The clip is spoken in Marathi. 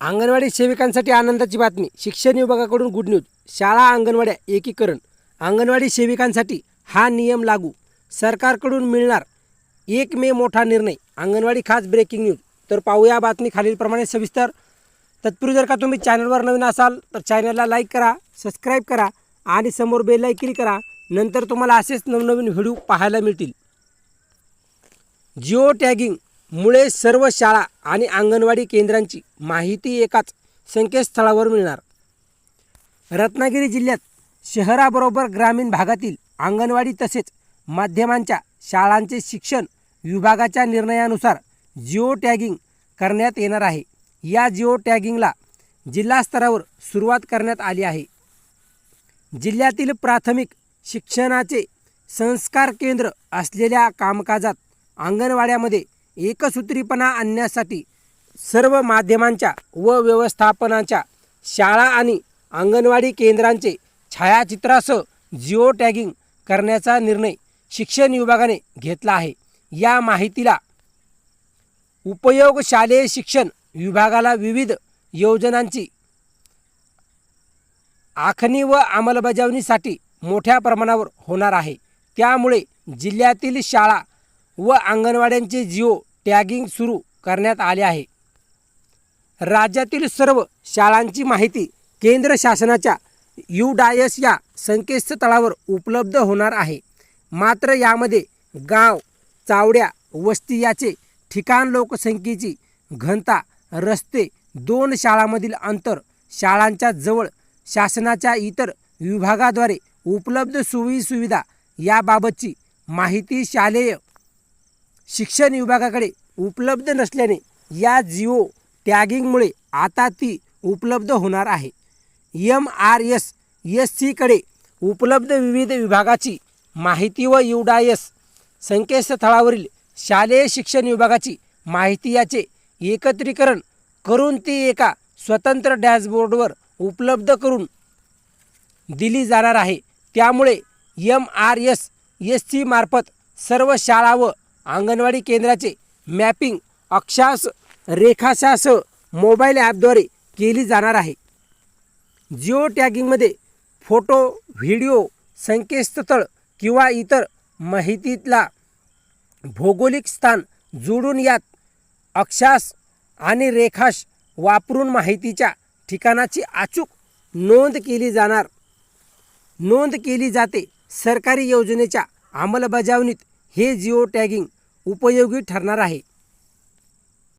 अंगणवाडी सेविकांसाठी आनंदाची बातमी. शिक्षण विभागाकडून गुड न्यूज शाळा अंगणवाड्या एकीकरण. अंगणवाडी सेविकांसाठी हा नियम लागू. सरकारकडून मिळणार एक मे मोठा निर्णय. अंगणवाडी खास ब्रेकिंग न्यूज तर पाहूया बातमी खालीलप्रमाणे सविस्तर. तत्पूर्वी जर का तुम्ही चॅनलवर नवीन असाल तर चॅनलला लाईक करा सबस्क्राईब करा आणि समोर बेल क्लिक करा. नंतर तुम्हाला असेच नवनवीन व्हिडिओ पाहायला मिळतील. जिओ टॅगिंग मुळे सर्व शाळा आणि अंगणवाडी केंद्रांची माहिती एकाच संकेतस्थळावर मिळणार. रत्नागिरी जिल्ह्यात शहराबरोबर ग्रामीण भागातील अंगणवाडी तसेच माध्यमांच्या शाळांचे शिक्षण विभागाच्या निर्णयानुसार जिओ टॅगिंग करण्यात येणार आहे. या जिओ टॅगिंगला जिल्हा स्तरावर सुरुवात करण्यात आली आहे. जिल्ह्यातील प्राथमिक शिक्षणाचे संस्कार केंद्र असलेल्या कामकाजात अंगणवाड्यामध्ये एकसूत्रीपणा आणण्यासाठी सर्व माध्यमांच्या व व्यवस्थापनाच्या शाळा आणि अंगणवाडी केंद्रांचे छायाचित्रासह जिओ टॅगिंग करण्याचा निर्णय शिक्षण विभागाने घेतला आहे. या माहितीला उपयोग शालेय शिक्षण विभागाला विविध योजनांची आखणी व अंमलबजावणीसाठी मोठ्या प्रमाणावर होणार आहे. त्यामुळे जिल्ह्यातील शाळा व अंगणवाड्यांचे जिओ टॅगिंग सुरू करण्यात आले आहे. राज्यातील सर्व शाळांची माहिती केंद्र शासनाच्या यू डायस या संकेतस्थळावर उपलब्ध होणार आहे. मात्र यामध्ये गाव चावड्या वस्ती याचे ठिकाण लोकसंख्येची घनता रस्ते दोन शाळांमधील अंतर शाळांच्या जवळ शासनाच्या इतर विभागाद्वारे उपलब्ध सोयीसुविधा याबाबतची माहिती शालेय शिक्षण विभागाकडे उपलब्ध नसल्याने या जिओ टॅगिंगमुळे आता ती उपलब्ध होणार आहे. एम आर एस एस सीकडे उपलब्ध विविध विभागाची माहिती व युडायस संकेतस्थळावरील शालेय शिक्षण विभागाची माहिती याचे एकत्रीकरण करून ती एका स्वतंत्र डॅशबोर्डवर उपलब्ध करून दिली जाणार आहे. त्यामुळे एम आर एस एस सीमार्फत सर्व शाळा व अंगणवाडी केंद्राचे मॅपिंग अक्षास रेखाशासह मोबाईल ॲपद्वारे केली जाणार आहे. जिओ टॅगिंगमध्ये फोटो व्हिडिओ संकेतस्थळ किंवा इतर माहितीतला भौगोलिक स्थान जोडून यात अक्षास आणि रेखाश वापरून माहितीच्या ठिकाणाची अचूक नोंद केली जाणार. नोंद केली जाते सरकारी योजनेच्या अंमलबजावणीत हे जिओ टॅगिंग उपयोगी ठरणार आहे.